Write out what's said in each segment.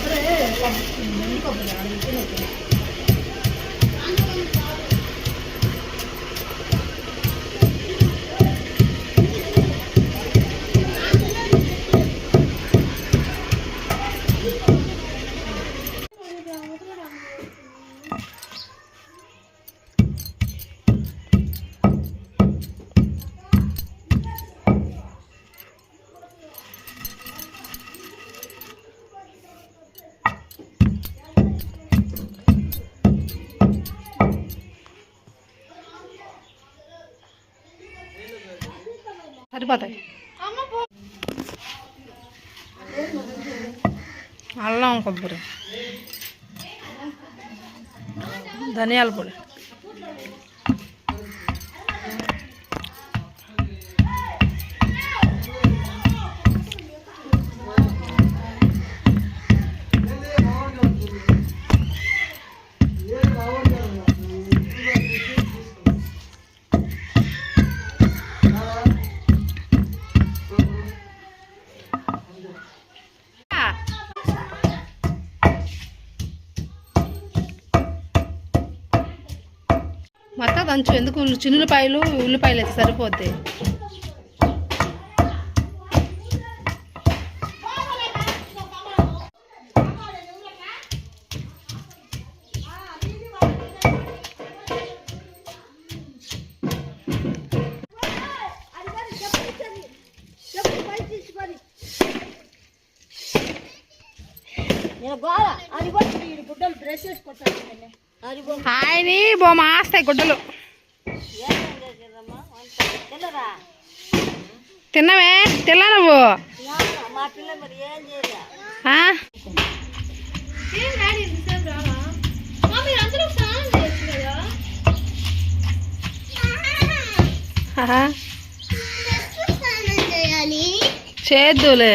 కొబ్బరి ఎండు కొబ్బరి సరిపోతాయి. అల్లం కొబ్బరి. ధనియాల పొడి. మొత్తం దంచు ఎందుకు? ఉల్లి- చిన్నులపాయలు ఉల్లిపాయలు అయితే సరిపోద్ది. ఆయన బో మాస్తాయి గుడ్డలు. తిన్నావే? తిన్నా నువ్వు? చేద్దులే.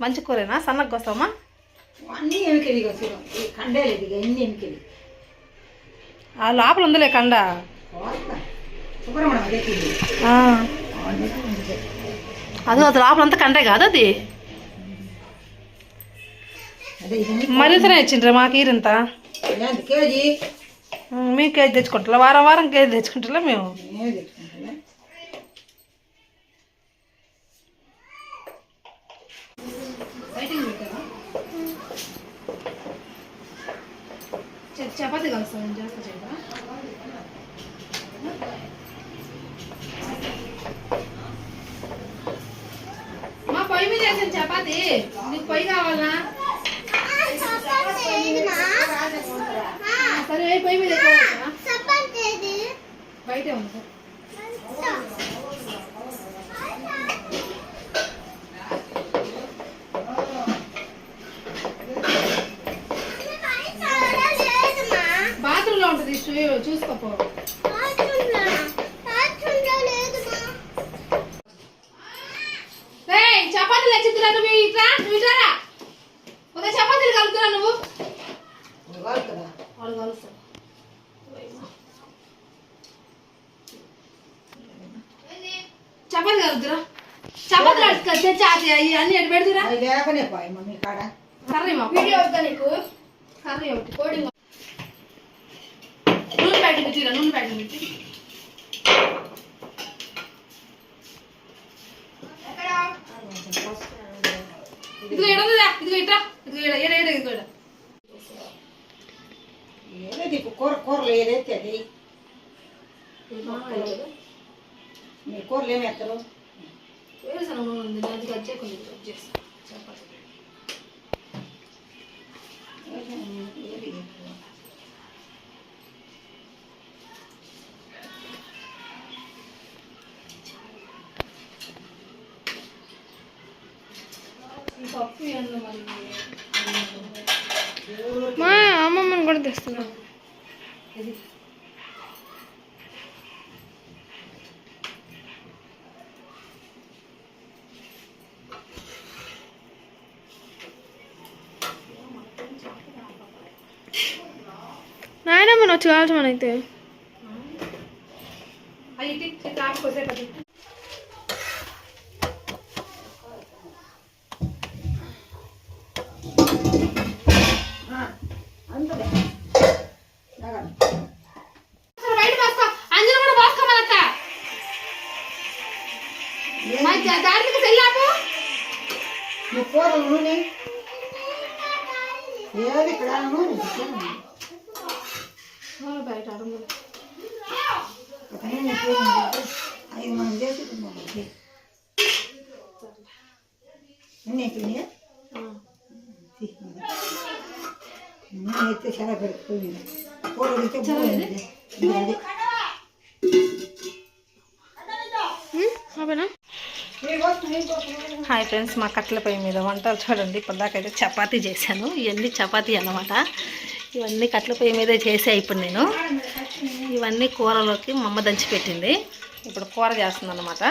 మంచి కూరేనా? సన్నగా కోస్తామా అన్నీ ఎమికెళ్ళి చూడు ఈ కండేలేదు ఇక ఎన్ని ఎమికెళ్ళి ఆ లోపల ఉందిలే కండ. అదే. అది అది లోపల అంతా కండే కాదు అది? మరింతనే ఇచ్చిండ్రే మాకు ఈరింత కేజీ మీకు కేజీ తెచ్చుకుంటా వారం వారం కేజీ తెచ్చుకుంటా మేము? చపాతి కలుస్తాం చేస్తా మా పొయ్యి మీద వేసాను చపాతి. నీకు పొయ్యి కావాలా? పొయ్యి మీద బయటే ఉంది బాత్రూంలో ఉంటుంది చూ- చూసుకోపో ఏయ్, చపాతీలు వచ్చిద్దురా నువ్వు ఇట్రా నువ్వు ఇట్రా ఒక చపాతీలు కలుపుతురా నువ్వు కదా వాళ్ళు కలుస్తారు చపాతీ కలుపుతురా చపాతీలు అడుగు తెచ్చి అది అవి అన్ని ఎటు పెడుతురా మమ్మీ కాడ. కర్రీ మా వీడియో వద్దా నీకు? కర్రీ ఒకటి. కోడింగ్ నూనె ప్యాకెట్ నూనె ప్యాకెట్ ఇదిగో ఎడదా ఇదిగో ఇట్రా. ఇదిగో ఎడ ఎడ ఎడ ఇదిగో ఎడ ఏదో కూర కూరలు ఏదైతే అది? మీ కూరలు ఏమి వేరుశనగ ఉంది అది కట్ చేయకుండా కట్ చేస్తా. చపాతీ ఏది ఈ పప్పు ఏందో మరి? మా అమ్మమ్మని కూడా తెస్తున్నా. నాయనమ్మ నాయనమ్మని వచ్చి కావాల్సిన అయితే ఏది ఇక్కడ నూనె ఇక్కడ. బయట అడుగు ఒక నూనె పోసింది. అవి మనం హాయ్ ఫ్రెండ్స్ మా కట్టెల పొయ్యి మీద వంటలు చూడండి. ఇప్పటిదాకైతే చపాతీ చేశాను. ఇవన్నీ చపాతీ అన్నమాట. ఇవన్నీ కట్టెల పొయ్యి మీదే చేసే ఇప్పుడు నేను. ఇవన్నీ కూరలోకి మా అమ్మ దంచి పెట్టింది. ఇప్పుడు కూర చేస్తుంది అనమాట